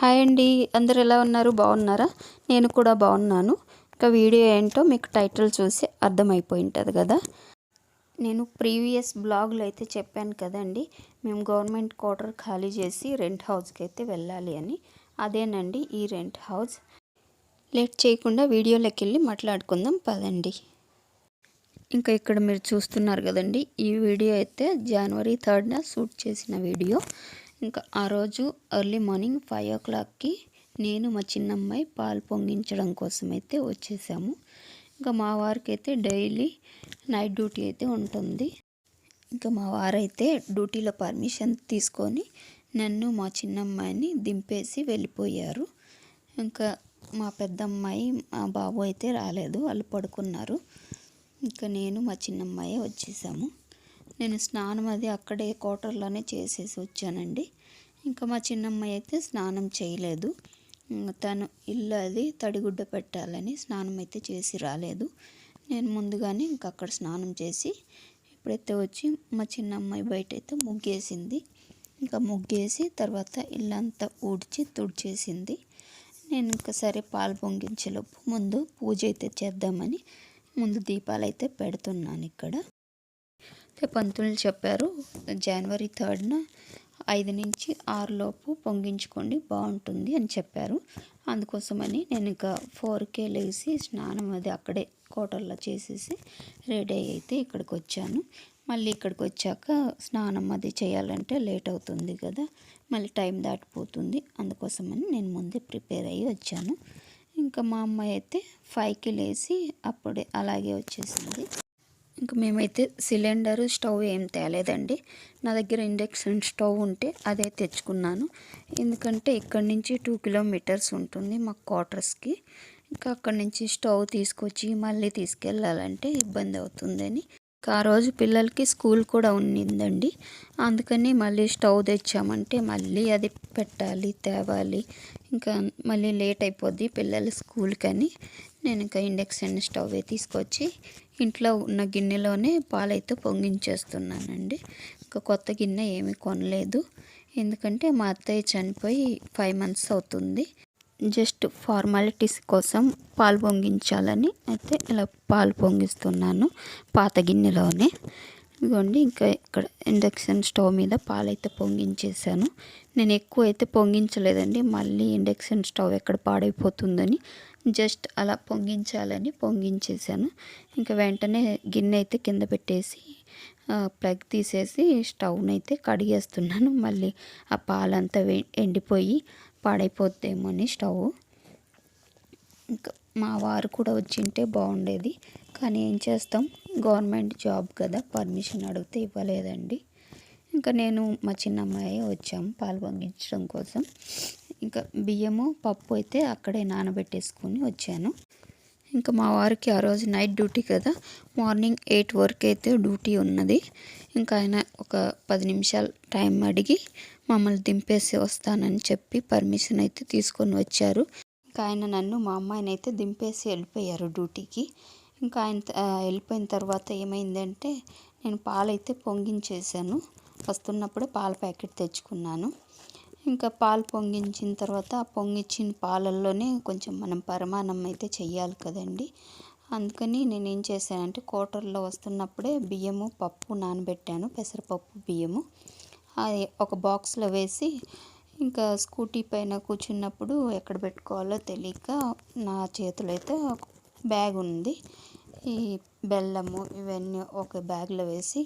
Hi అండి. అందరు ఎలా ఉన్నారు? బాగున్నారా? నేను కూడా బాగున్నాను. ఇంకా వీడియో ఏంటో మీకు టైటిల్ చూసి అర్థమైపోయి ఉంటుంది కదా. నేను ప్రీవియస్ బ్లాగ్లో అయితే చెప్పాను కదండి మేము గవర్నమెంట్ క్వార్టర్ ఖాళీ చేసి రెంట్ హౌస్కి అయితే వెళ్ళాలి అని. అదేనండి ఈ రెంట్ హౌస్. లేట్ చేయకుండా వీడియోలోకి వెళ్ళి మాట్లాడుకుందాం పదండి. ఇంకా ఇక్కడ మీరు చూస్తున్నారు కదండి ఈ వీడియో అయితే జనవరి థర్డ్న షూట్ చేసిన వీడియో. ఇంకా ఆ రోజు ఎర్లీ మార్నింగ్ ఫైవ్ ఓ క్లాక్కి నేను మా చిన్నమ్మాయి పాలు పొంగించడం కోసం అయితే వచ్చేసాము. ఇంకా మా వారికి అయితే డైలీ నైట్ డ్యూటీ అయితే ఉంటుంది. ఇంకా మా వారైతే డ్యూటీలో పర్మిషన్ తీసుకొని నన్ను మా చిన్నమ్మాయిని దింపేసి వెళ్ళిపోయారు. ఇంకా మా పెద్దమ్మాయి మా బాబు అయితే రాలేదు వాళ్ళు పడుకున్నారు. ఇంకా నేను మా చిన్నమ్మాయి వచ్చేసాము. నేను స్నానం అది అక్కడే క్వార్టర్లోనే చేసేసి వచ్చానండి. ఇంకా మా చిన్నమ్మాయి అయితే స్నానం చేయలేదు. తను ఇల్లు అది తడిగుడ్డ పెట్టాలని స్నానం అయితే చేసి రాలేదు. నేను ముందుగానే ఇంక అక్కడ స్నానం చేసి ఇప్పుడైతే వచ్చి మా చిన్న అమ్మాయి బయట అయితే ముగ్గేసింది. ఇంకా ముగ్గేసి తర్వాత ఇల్లంతా ఊడ్చి తుడిచేసింది. నేను ఇంకా సరే పాలు పొంగించేలోపు ముందు పూజ అయితే చేద్దామని ముందు దీపాలు అయితే పెడుతున్నాను ఇక్కడ. పంతులు చెప్పారు జనవరి థర్డ్న ఐదు నుంచి ఆరులోపు పొంగించుకోండి బాగుంటుంది అని చెప్పారు. అందుకోసమని నేను ఇంకా ఫోర్కే లేచి స్నానం అది అక్కడే కోటల్లో చేసేసి రెడీ అయితే ఇక్కడికి వచ్చాను మళ్ళీ ఇక్కడికి వచ్చాక స్నానం అది చేయాలంటే లేట్ అవుతుంది కదా మళ్ళీ టైం దాటిపోతుంది. అందుకోసమని నేను ముందే ప్రిపేర్ అయ్యి వచ్చాను. ఇంకా మా అమ్మాయి అయితే ఫైవ్కి లేచి అప్పుడే అలాగే వచ్చేసింది. ఇంకా మేమైతే సిలిండర్ స్టవ్ ఏం తేలేదండి. నా దగ్గర ఇండక్షన్ స్టవ్ ఉంటే అదే తెచ్చుకున్నాను. ఎందుకంటే ఇక్కడి నుంచి టూ కిలోమీటర్స్ ఉంటుంది మా క్వార్టర్స్కి. ఇంకా అక్కడి నుంచి స్టవ్ తీసుకొచ్చి మళ్ళీ తీసుకెళ్ళాలంటే ఇబ్బంది అవుతుందని. ఆ రోజు పిల్లలకి స్కూల్ కూడా ఉన్నిందండి. అందుకని మళ్ళీ స్టవ్ తెచ్చామంటే మళ్ళీ అది పెట్టాలి తేవాలి. ఇంకా మళ్ళీ లేట్ అయిపోద్ది పిల్లల స్కూల్కి అని నేను ఇంకా ఇండక్షన్ స్టవ్ తీసుకొచ్చి ఇంట్లో ఉన్న గిన్నెలోనే పాలైతే పొంగించేస్తున్నానండి. ఇంకా కొత్త గిన్నె ఏమీ కొనలేదు. ఎందుకంటే మా అత్తయ్య చనిపోయి ఫైవ్ మంత్స్ అవుతుంది. జస్ట్ ఫార్మాలిటీస్ కోసం పాలు పొంగించాలని అయితే ఇలా పాలు పొంగిస్తున్నాను పాత గిన్నెలోనే. ఇదిగోండి ఇంకా ఇక్కడ ఇండక్షన్ స్టవ్ మీద పాలైతే పొంగించేసాను నేను ఎక్కువ అయితే పొంగించలేదండి. మళ్ళీ ఇండక్షన్ స్టవ్ ఎక్కడ పాడైపోతుందని జస్ట్ అలా పొంగించాలని పొంగించేసాను ఇంకా వెంటనే గిన్నె అయితే కింద పెట్టేసి ప్లగ్ తీసేసి స్టవ్ని అయితే కడిగేస్తున్నాను. మళ్ళీ ఆ పాలంతా ఎండిపోయి పాడైపోద్దేమో అని స్టవ్ ఇంకా మా వారు కూడా వచ్చింటే బాగుండేది. కానీ ఏం చేస్తాం? గవర్నమెంట్ జాబ్ కదా పర్మిషన్ అడిగితే ఇవ్వలేదండి. ఇంకా నేను మా చిన్నమ్మాయి వచ్చాము పాలు పంపించడం కోసం. ఇంకా బియ్యము పప్పు అయితే అక్కడే నానబెట్టేసుకొని వచ్చాను. ఇంకా మా వారికి ఆ రోజు నైట్ డ్యూటీ కదా. మార్నింగ్ ఎయిట్ వరకు అయితే డ్యూటీ ఉన్నది. ఇంకా ఆయన ఒక పది నిమిషాలు టైం అడిగి మమ్మల్ని దింపేసి వస్తానని చెప్పి పర్మిషన్ అయితే తీసుకొని వచ్చారు. ఇంకా ఆయన నన్ను మా అమ్మాయిని అయితే దింపేసి వెళ్ళిపోయారు డ్యూటీకి. ఇంకా ఆయన వెళ్ళిపోయిన తర్వాత ఏమైందంటే నేను పాలైతే పొంగించేసాను వస్తున్నప్పుడే పాల ప్యాకెట్ తెచ్చుకున్నాను. ఇంకా పాలు పొంగించిన తర్వాత ఆ పొంగించిన పాలల్లోనే కొంచెం మనం పరిమాణం అయితే చెయ్యాలి కదండి. అందుకని నేను ఏం చేశానంటే కోటర్లో వస్తున్నప్పుడే బియ్యము పప్పు నానబెట్టాను పెసరపప్పు బియ్యము. అది ఒక బాక్స్లో వేసి ఇంకా స్కూటీ పైన కూర్చున్నప్పుడు ఎక్కడ పెట్టుకోవాలో తెలియక నా చేతిలో అయితే బ్యాగ్ ఉంది. ఈ బెల్లము ఇవన్నీ ఒక బ్యాగ్లో వేసి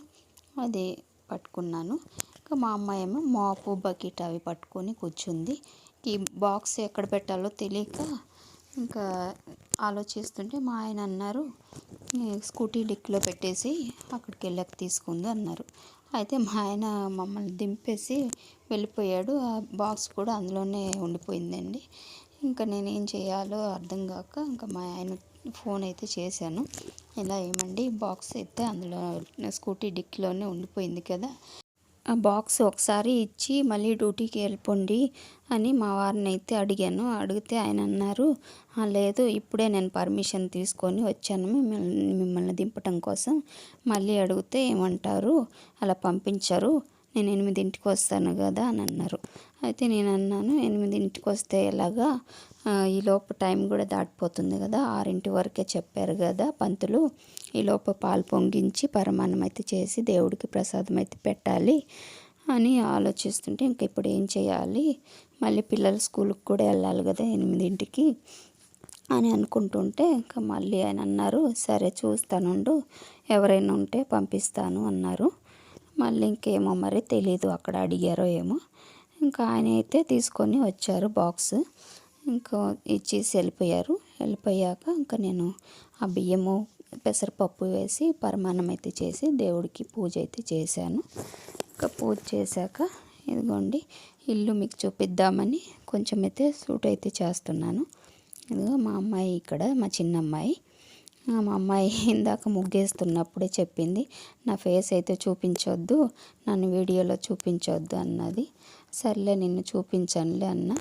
అది పట్టుకున్నాను. ఇంకా మా అమ్మాయి ఏమో మాపు బకెట్ అవి పట్టుకొని కూర్చుంది. ఈ బాక్స్ ఎక్కడ పెట్టాలో తెలియక ఇంకా ఆలోచిస్తుంటే మా ఆయన అన్నారు స్కూటీ డిక్లో పెట్టేసి అక్కడికి వెళ్ళాక తీసుకుంది అన్నారు. అయితే మా ఆయన మమ్మల్ని దింపేసి వెళ్ళిపోయాడు. ఆ బాక్స్ కూడా అందులోనే ఉండిపోయిందండి. ఇంకా నేనేం చేయాలో అర్థం కాక ఇంకా మా ఆయన ఫోన్ అయితే చేశాను. ఇలా ఏమండి? బాక్స్ అయితే అందులో స్కూటీ డిక్కీలోనే ఉండిపోయింది కదా. ఆ బాక్స్ ఒకసారి ఇచ్చి మళ్ళీ డ్యూటీకి వెళ్ళిపోండి అని మా వారిని అయితే అడిగాను. అడిగితే ఆయన అన్నారు లేదు ఇప్పుడే నేను పర్మిషన్ తీసుకొని వచ్చాను మిమ్మల్ని మిమ్మల్ని దింపటం కోసం. మళ్ళీ అడిగితే ఏమంటారు? అలా పంపించరు. నేను ఎనిమిదింటికి వస్తాను కదా అని అన్నారు. అయితే నేను అన్నాను ఎనిమిదింటికి వస్తే ఎలాగా? ఈలోపు ఈ లోపు టైం కూడా దాటిపోతుంది కదా. ఆరింటి వరకే చెప్పారు కదా పంతులు. ఈలోపు పాలు పొంగించి పరమాన్నం అయితే చేసి దేవుడికి ప్రసాదం అయితే పెట్టాలి అని ఆలోచిస్తుంటే ఇంక ఇప్పుడు ఏం చేయాలి? మళ్ళీ పిల్లలు స్కూల్కి కూడా వెళ్ళాలి కదా ఎనిమిదింటికి అని అనుకుంటుంటే ఇంకా మళ్ళీ ఆయన అన్నారు సరే చూస్తానుండు. ఎవరైనా ఉంటే పంపిస్తాను అన్నారు. మళ్ళీ ఇంకేమో మరి తెలీదు అక్కడ అడిగారో ఏమో. ఇంకా ఆయన అయితే తీసుకొని వచ్చారు బాక్స్. ఇంకా ఇచ్చేసి వెళ్ళిపోయారు. వెళ్ళిపోయాక ఇంకా నేను ఆ బియ్యము పెసరపప్పు వేసి పరమాన్నం అయితే చేసి దేవుడికి పూజ అయితే చేశాను. ఇంకా పూజ చేశాక ఇదిగోండి ఇల్లు మీకు చూపిద్దామని కొంచెం అయితే సూట్ అయితే చేస్తున్నాను. ఇదిగో మా అమ్మాయి ఇక్కడ మా చిన్న అమ్మాయి మా అమ్మాయి ఇందాక ముగ్గేస్తున్నప్పుడే చెప్పింది నా ఫేస్ అయితే చూపించొద్దు నన్ను వీడియోలో చూపించొద్దు అన్నది. సర్లే నిన్ను చూపించనులే అన్న.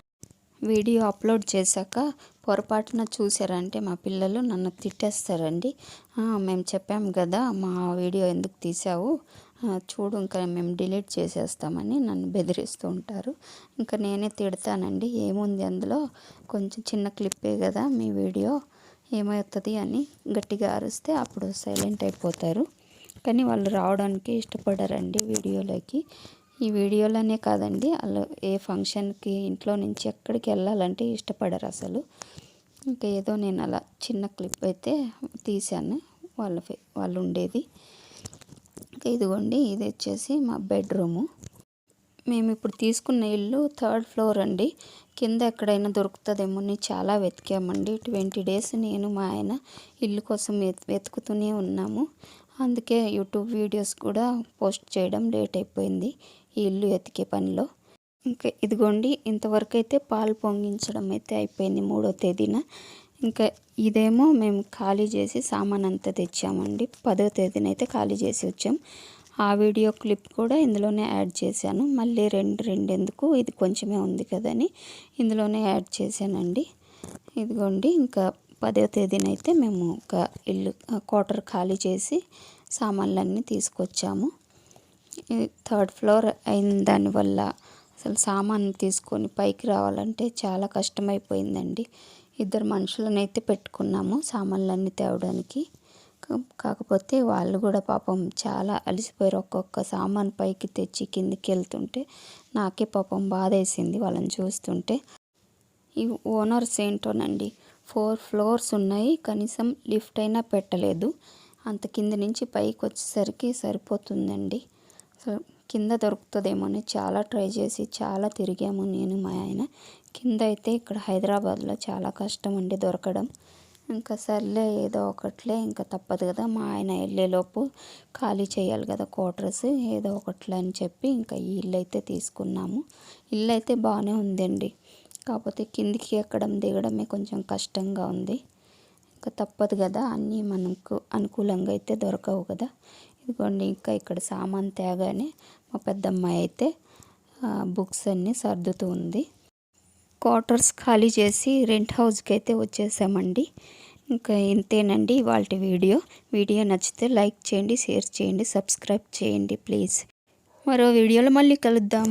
వీడియో అప్లోడ్ చేశాక పొరపాటున చూసారంటే మా పిల్లలు నన్ను తిట్టేస్తారండి. మేము చెప్పాము కదా మా వీడియో ఎందుకు తీసావు చూడు ఇంకా మేము డిలీట్ చేసేస్తామని నన్ను బెదిరిస్తూ ఉంటారు. ఇంకా నేనే తిడతానండి. ఏముంది అందులో? కొంచెం చిన్న క్లిప్పే కదా మీ వీడియో. ఏమవుతుంది అని గట్టిగా అరిస్తే అప్పుడు సైలెంట్ అయిపోతారు. కానీ వాళ్ళు రావడానికి ఇష్టపడరండి వీడియోలోకి. ఈ వీడియోలోనే కాదండి. వాళ్ళు ఏ ఫంక్షన్కి ఇంట్లో నుంచి ఎక్కడికి వెళ్ళాలంటే ఇష్టపడరు అసలు. ఇంకా ఏదో నేను అలా చిన్న క్లిప్ అయితే తీశాను. వాళ్ళ వాళ్ళు ఉండేది. ఇంకా ఇదిగోండి ఇది వచ్చేసి మా బెడ్రూము. మేము ఇప్పుడు తీసుకున్న ఇల్లు థర్డ్ ఫ్లోర్ అండి. కింద ఎక్కడైనా దొరుకుతుందేమో అని చాలా వెతికామండి. ట్వంటీ డేస్ నేను మా ఆయన ఇల్లు కోసం వెతుకుతూనే ఉన్నాము. అందుకే యూట్యూబ్ వీడియోస్ కూడా పోస్ట్ చేయడం లేట్ అయిపోయింది. ఈ ఇల్లు వెతికే పనిలో. ఇంకా ఇదిగోండి ఇంతవరకు అయితే పాలు పొంగించడం అయితే అయిపోయింది మూడో తేదీన. ఇంకా ఇదేమో మేము ఖాళీ చేసి సామాన్ అంతా తెచ్చామండి. పదో తేదీన అయితే ఖాళీ చేసి వచ్చాం. ఆ వీడియో క్లిప్ కూడా ఇందులోనే యాడ్ చేశాను. మళ్ళీ రెండు రెండు ఎందుకు ఇది కొంచెమే ఉంది కదని ఇందులోనే యాడ్ చేశానండి. ఇదిగోండి ఇంకా పదో తేదీన అయితే మేము ఒక ఇల్లు క్వార్టర్ ఖాళీ చేసి సామాన్లన్నీ తీసుకొచ్చాము. థర్డ్ ఫ్లోర్ అయిన దానివల్ల అసలు సామాన్ తీసుకొని పైకి రావాలంటే చాలా కష్టమైపోయిందండి. ఇద్దరు మనుషులను అయితే పెట్టుకున్నాము సామాన్లన్నీ తేవడానికి. కాకపోతే వాళ్ళు కూడా పాపం చాలా అలసిపోయారు. ఒక్కొక్క సామాన్ పైకి తెచ్చి కిందికి వెళ్తుంటే నాకే పాపం బాధ వేసింది వాళ్ళని చూస్తుంటే. ఈ ఓనర్స్ ఏంటోనండి ఫోర్ ఫ్లోర్స్ ఉన్నాయి కనీసం లిఫ్ట్ అయినా పెట్టలేదు. అంత కింద నుంచి పైకి వచ్చేసరికి సరిపోతుందండి. సో కింద దొరుకుతుందేమో అని చాలా ట్రై చేసి చాలా తిరిగాము నేను మా ఆయన. కింద అయితే ఇక్కడ హైదరాబాద్లో చాలా కష్టం అండి దొరకడం. ఇంకా సర్లే ఏదో ఒకట్లే ఇంకా తప్పదు కదా మా ఆయన వెళ్ళేలోపు ఖాళీ చేయాలి కదా క్వార్టర్స్ ఏదో ఒకట్లే అని చెప్పి ఇంకా ఈ ఇల్లు అయితే తీసుకున్నాము. ఇల్లు అయితే బాగానే ఉందండి. కాకపోతే కిందికి ఎక్కడం దిగడమే కొంచెం కష్టంగా ఉంది. ఇంకా తప్పదు కదా అన్నీ మనకు అనుకూలంగా అయితే దొరకవు కదా. ఇదిగోండి ఇంకా ఇక్కడ సామాన్ తేగానే మా పెద్దమ్మాయి అయితే బుక్స్ అన్నీ సర్దుతూ ఉంది. క్వార్టర్స్ ఖాళీ చేసి రెంట్ హౌస్కి అయితే వచ్చేసామండి. ఇంకా ఇంతేనండి ఇవాళ వీడియో. వీడియో నచ్చితే లైక్ చేయండి షేర్ చేయండి సబ్స్క్రైబ్ చేయండి ప్లీజ్. మరో వీడియోలో మళ్ళీ కలుద్దాం.